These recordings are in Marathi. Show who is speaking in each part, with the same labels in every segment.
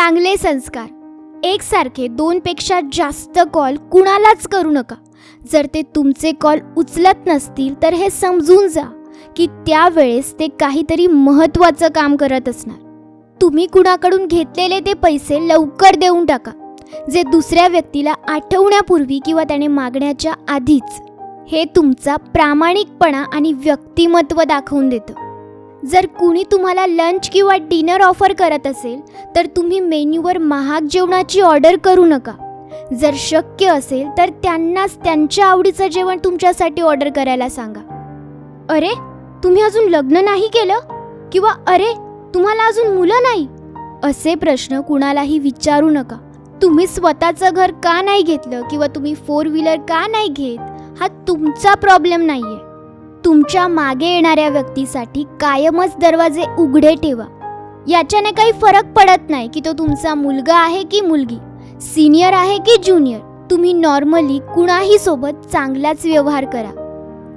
Speaker 1: चांगले संस्कार. एकसारखे दोनपेक्षा जास्त कॉल कुणालाच करू नका. जर ते तुमचे कॉल उचलत नसतील तर हे समजून जा की त्यावेळेस ते काहीतरी महत्त्वाचं काम करत असणार. तुम्ही कुणाकडून घेतलेले ते पैसे लवकर देऊन टाका जे दुसऱ्या व्यक्तीला आठवण्यापूर्वी किंवा त्याने मागण्याच्या आधीच. हे तुमचा प्रामाणिकपणा आणि व्यक्तिमत्व दाखवून देतं. जर कुणी तुम्हाला लंच किंवा डिनर ऑफर करत असेल तर तुम्ही मेन्यूवर महाग जेवणाची ऑर्डर करू नका. जर शक्य असेल तर त्यांनाच त्यांच्या आवडीचं जेवण तुमच्यासाठी ऑर्डर करायला सांगा. अरे तुम्ही अजून लग्न नाही केलं? किंवा अरे तुम्हाला अजून मुलं नाही? असे प्रश्न कुणालाही विचारू नका. तुम्ही स्वतःचं घर का नाही घेतलं किंवा तुम्ही फोर व्हीलर का नाही घेत हा तुमचा प्रॉब्लेम नाही आहे तुमच्या मागे येणाऱ्या व्यक्तीसाठी कायमच दरवाजे उघडे ठेवा. याच्याने काही फरक पडत नाही की तो तुमचा मुलगा आहे की मुलगी सिनियर आहे की ज्युनियर. तुम्ही नॉर्मली कुणाही सोबत चांगलाच व्यवहार करा.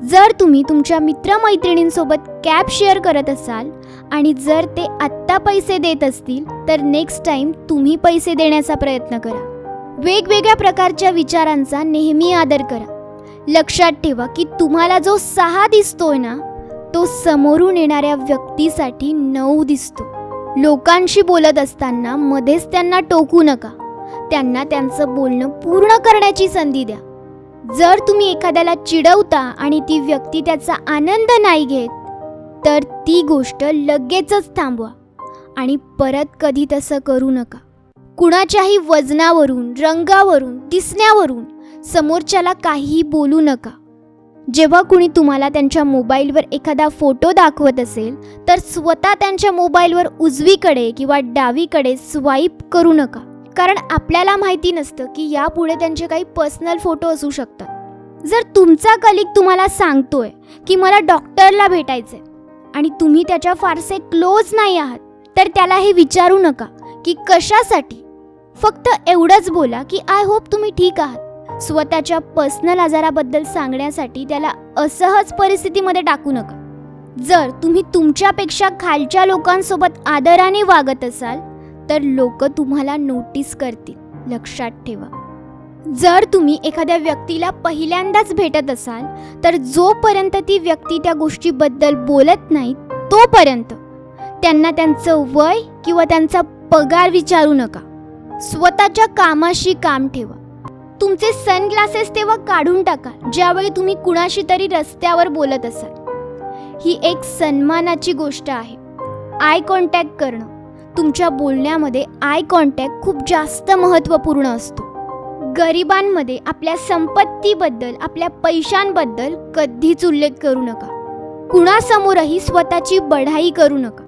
Speaker 1: जर तुम्ही तुमच्या मित्रमैत्रिणींसोबत कॅब शेअर करत असाल आणि जर ते आत्ता पैसे देत असतील तर नेक्स्ट टाईम तुम्ही पैसे देण्याचा प्रयत्न करा. वेगवेगळ्या प्रकारच्या विचारांचा नेहमी आदर करा. लक्षात ठेवा की तुम्हाला जो सहा दिसतोय ना तो समोरून येणाऱ्या व्यक्तीसाठी नऊ दिसतो. लोकांशी बोलत असताना मध्येच त्यांना टोकू नका. त्यांना त्यांचं बोलणं पूर्ण करण्याची संधी द्या. जर तुम्ही एखाद्याला चिडवता आणि ती व्यक्ती त्याचा आनंद नाही घेत तर ती गोष्ट लगेचच थांबवा आणि परत कधी तसं करू नका. कुणाच्याही वजनावरून रंगावरून दिसण्यावरून समोरच्याला काहीही बोलू नका. जेव्हा कुणी तुम्हाला त्यांच्या मोबाईलवर एखादा फोटो दाखवत असेल तर स्वतः त्यांच्या मोबाईलवर उजवीकडे किंवा डावीकडे स्वाईप करू नका. कारण आपल्याला माहिती नसतं की यापुढे त्यांचे काही पर्सनल फोटो असू शकतात. जर तुमचा कलिक तुम्हाला सांगतोय की मला डॉक्टरला भेटायचंय आणि तुम्ही त्याच्या फारसे क्लोज नाही आहात तर त्याला हे विचारू नका की कशासाठी? फक्त एवढंच बोला की आय होप तुम्ही ठीक आहात. स्वतःच्या पर्सनल आजाराबद्दल सांगण्यासाठी त्याला असहज परिस्थितीमध्ये टाकू नका. जर तुम्ही तुमच्यापेक्षा खालच्या लोकांसोबत आदराने वागत असाल तर लोक तुम्हाला नोटीस करतील. लक्षात ठेवा. जर तुम्ही एखाद्या व्यक्तीला पहिल्यांदाच भेटत असाल तर जोपर्यंत ती व्यक्ती त्या गोष्टीबद्दल बोलत नाही तोपर्यंत त्यांना त्यांचं वय किंवा त्यांचा पगार विचारू नका. स्वतःच्या कामाशी काम ठेवा. तुमचे सनग्लासेस तेव्हा काढून टाका ज्यावेळी तुम्ही कुणाशी तरी रस्त्यावर बोलत असाल. ही एक सन्मानाची गोष्ट आहे. आय कॉन्टॅक्ट करणं. तुमच्या बोलण्यामध्ये आय कॉन्टॅक्ट खूप जास्त महत्त्वपूर्ण असतो. गरिबांमध्ये आपल्या संपत्तीबद्दल आपल्या पैशांबद्दल कधीच उल्लेख करू नका. कुणासमोरही स्वतःची बढाई करू नका.